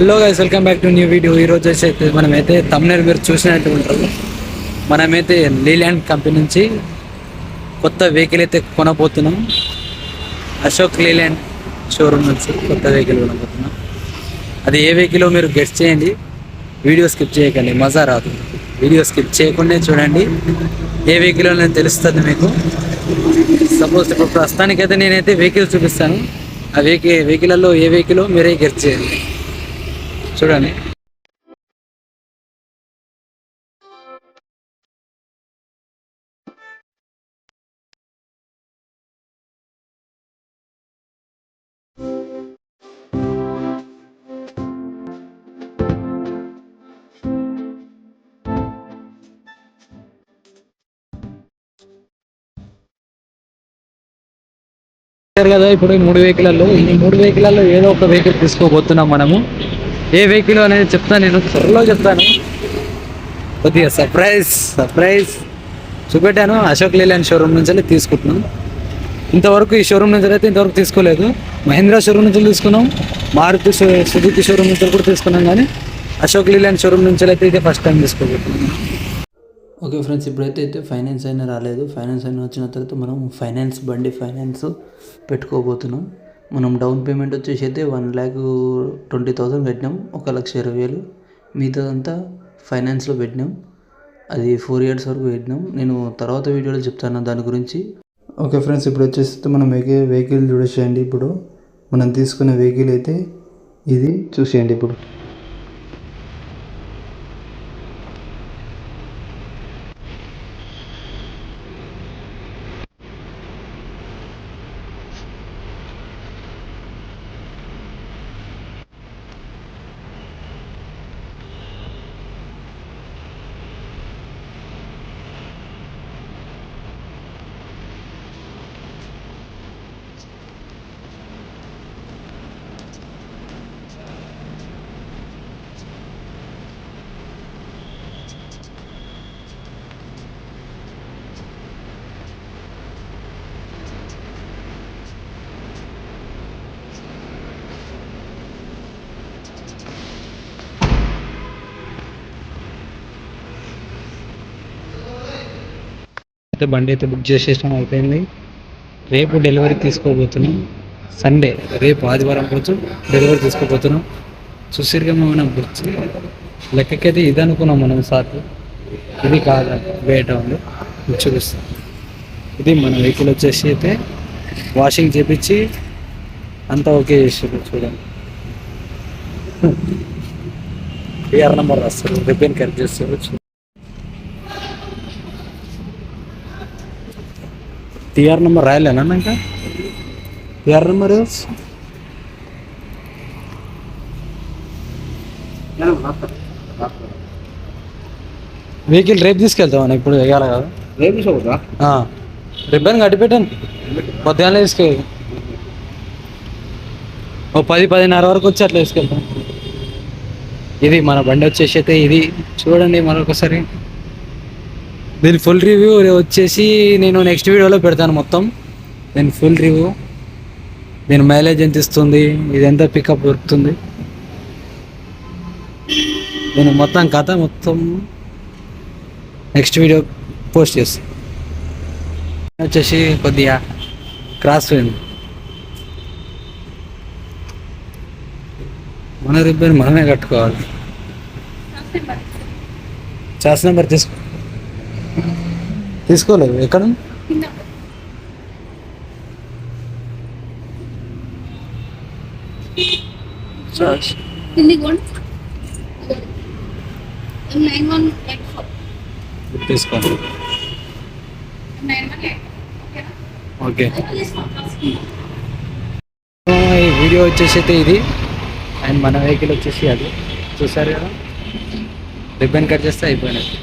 Hello guys welcome back to new video ఈ రోజు అయితే మనమైతే తమిళనాడు మీరు చూసినట్టు ఉంటారు. మనమైతే లీలాండ్ కంపెనీ నుంచి కొత్త వెహికల్ అయితే కొనబోతున్నాం. అశోక్ లీలాండ్ షోరూమ్ నుంచి కొత్త వెహికల్ కొనబోతున్నాం. అది ఏ వెహికల్ మీరు గెస్ట్ చేయండి. వీడియో స్కిప్ చేయకండి మజా రాదు. వీడియో స్కిప్ చేయకుండా చూడండి. ఏ వెహికల్ అనేది తెలుస్తుంది మీకు. సపోజ్ ఇప్పుడు ప్రస్తుతానికైతే నేనైతే వెహికల్ చూపిస్తాను. ఆ వెహికల్ వెహికల్లో ఏ వెహికల్ మీరే గెస్ట్ చేయండి. చూడండి. కదా ఇప్పుడు ఈ మూడు వెహికల్లో ఈ మూడు వెహికల్లో ఏదో ఒక వెహికల్ తీసుకోబోతున్నాం మనము. ఏ వెహికల్ అనేది చెప్తాను నేను. త్వరలో చెప్తాను. కొద్దిగా సర్ప్రైజ్ సర్ప్రైజ్ చూపెట్టాను. అశోక్ లేలాండ్ షోరూమ్ నుంచి తీసుకుంటున్నాం. ఇంతవరకు ఈ షోరూమ్ నుంచి అయితే ఇంతవరకు తీసుకోలేదు. మహీంద్రా షోరూమ్ నుంచి తీసుకున్నాం. మారుతి షో- సుజుకి షోరూమ్ నుంచి కూడా తీసుకున్నాం కానీ అశోక్ లీలాండ్ షోరూమ్ నుంచి అయితే ఇదే ఫస్ట్ టైం తీసుకోబోతున్నాం. ఓకే ఫ్రెండ్స్ ఇప్పుడైతే అయితే ఫైనాన్స్ అయినా రాలేదు. ఫైనాన్స్ అయినా వచ్చిన తర్వాత మనం ఫైనాన్స్ బండి ఫైనాన్స్ పెట్టుకోబోతున్నాం. మనం డౌన్ పేమెంట్ వచ్చేసి అయితే వన్ ల్యాక్ ట్వంటీ థౌసండ్ పెట్టినాం ఒక లక్ష ఇరవై వేలు. మిగతాదంతా ఫైనాన్స్లో పెట్టినాం. అది ఫోర్ ఇయర్స్ వరకు పెట్టినాం. నేను తర్వాత వీడియోలో చెప్తాను దాని గురించి. ఓకే ఫ్రెండ్స్ ఇప్పుడు వచ్చేసి మనం వెహికల్ వెహికల్ చూసేయండి ఇప్పుడు. మనం తీసుకునే వెహికల్ అయితే ఇది చూసేయండి ఇప్పుడు. అయితే బండి అయితే బుక్ చేసేసాం అయిపోయింది. రేపు డెలివరీ తీసుకోబోతున్నాం. సండే రేపు ఆదివారం రోజు డెలివరీ తీసుకోబోతున్నాం. చూసిరుగా మనం బుక్ లెక్కకైతే ఇది అనుకున్నాం మనం సార్. ఇది కాదు బయట ఉంది. ఇది చూపిస్తాం. ఇది మన వెహికల్ వచ్చేసి అయితే వాషింగ్ చేపించి అంతా ఓకే చేసారు చూడండి. టీఆర్ నెంబర్ రాస్తారు రిపేర్ కరెక్ట్ చేస్తారు. టీఆర్ నెంబర్ రాయలేనా ఇంకా టీఆర్ నెంబర్ వెహికల్ రేపు తీసుకెళ్తామని ఇప్పుడు వేయాలి కదా. రేపు. రిబ్బన్ కట్టి పెట్టాను పొద్దుగానే తీసుకెళ్ళి ఓ పది పదిన్నర వరకు వచ్చి అట్లా తీసుకెళ్తాం. ఇది మన బండి వచ్చేసి అయితే ఇది. చూడండి మరొకసారి. దీని ఫుల్ రివ్యూ వచ్చేసి నేను నెక్స్ట్ వీడియోలో పెడతాను మొత్తం. దీని ఫుల్ రివ్యూ దీని మైలేజ్ ఎంత ఇస్తుంది ఇది ఎంత పికప్ దొరుకుతుంది. దీని మొత్తం కథ మొత్తం నెక్స్ట్ వీడియో పోస్ట్ చేస్తాను వచ్చేసి కొద్దిగా క్రాస్ పోయింది మన రిబ్బన్ మనమే కట్టుకోవాలి. చాస్ నెంబర్ తీసుకో. తీసుకోలేదు. ఎక్కడ. తీసుకోండి. ఓకే. ఈ వీడియో వచ్చేసి అయితే ఇది. అండ్ మన వెహికల్ వచ్చేసి అది. చూసారు కదా? రిబ్బన్ కట్ చేస్తే అయిపోయినట్టు.